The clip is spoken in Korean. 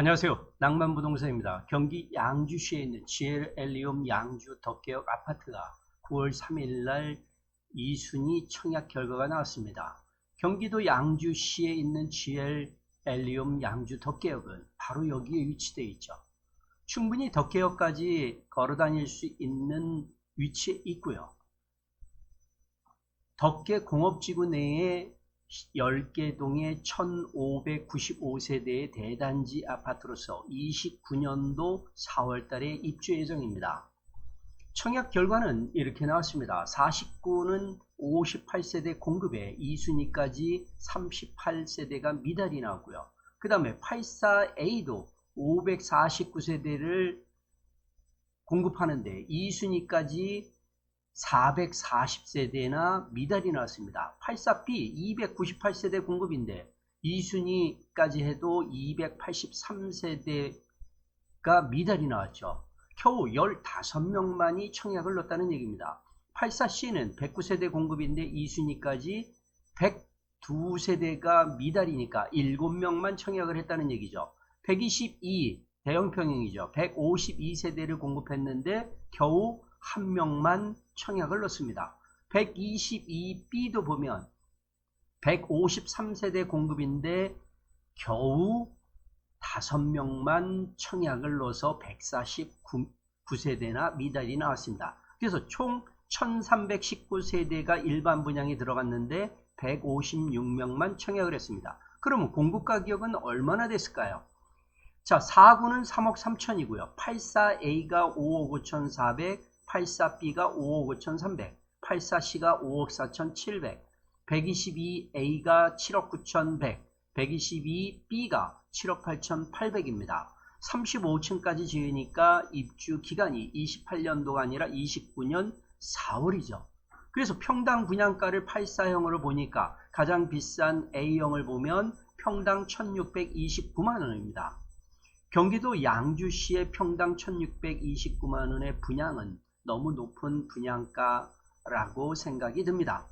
안녕하세요. 낭만부동산입니다. 경기 양주시에 있는 GL 엘리움 양주 덕계역 아파트가 9월 3일 날 2순위 청약 결과가 나왔습니다. 경기도 양주시에 있는 GL 엘리움 양주 덕계역은 바로 여기에 위치되어 있죠. 충분히 덕계역까지 걸어 다닐 수 있는 위치에 있고요. 덕계 공업지구 내에 10개 동의 1595세대의 대단지 아파트로서 29년도 4월달에 입주 예정입니다. 청약 결과는 이렇게 나왔습니다. 49는 58세대 공급에 2순위까지 38세대가 미달이 나왔고요. 그 다음에 84A도 549세대를 공급하는데 2순위까지 440세대나 미달이 나왔습니다. 84B 298세대 공급인데 2순위까지 해도 283세대가 미달이 나왔죠. 겨우 15명만이 청약을 넣었다는 얘기입니다. 84C는 109세대 공급인데 2순위까지 102세대가 미달이니까 7명만 청약을 했다는 얘기죠. 122 대형평형이죠. 152세대를 공급했는데 겨우 한 명만 청약을 넣습니다. 122B도 보면 153세대 공급인데 겨우 5명만 청약을 넣어서 149세대나 미달이 나왔습니다. 그래서 총 1319세대가 일반 분양에 들어갔는데 156명만 청약을 했습니다. 그러면 공급 가격은 얼마나 됐을까요? 자, 4구는 3억 3천이고요. 84A가 5억 5천 4백 84B가 5억 5천3백 84C가 5억 4천 7백 122A가 7억 9천100 122B가 7억 8천 8백입니다. 35층까지 지으니까 입주 기간이 28년도가 아니라 29년 4월이죠. 그래서 평당 분양가를 84형으로 보니까 가장 비싼 A형을 보면 평당 1629만원입니다. 경기도 양주시의 평당 1629만원의 분양은 너무 높은 분양가라고 생각이 듭니다.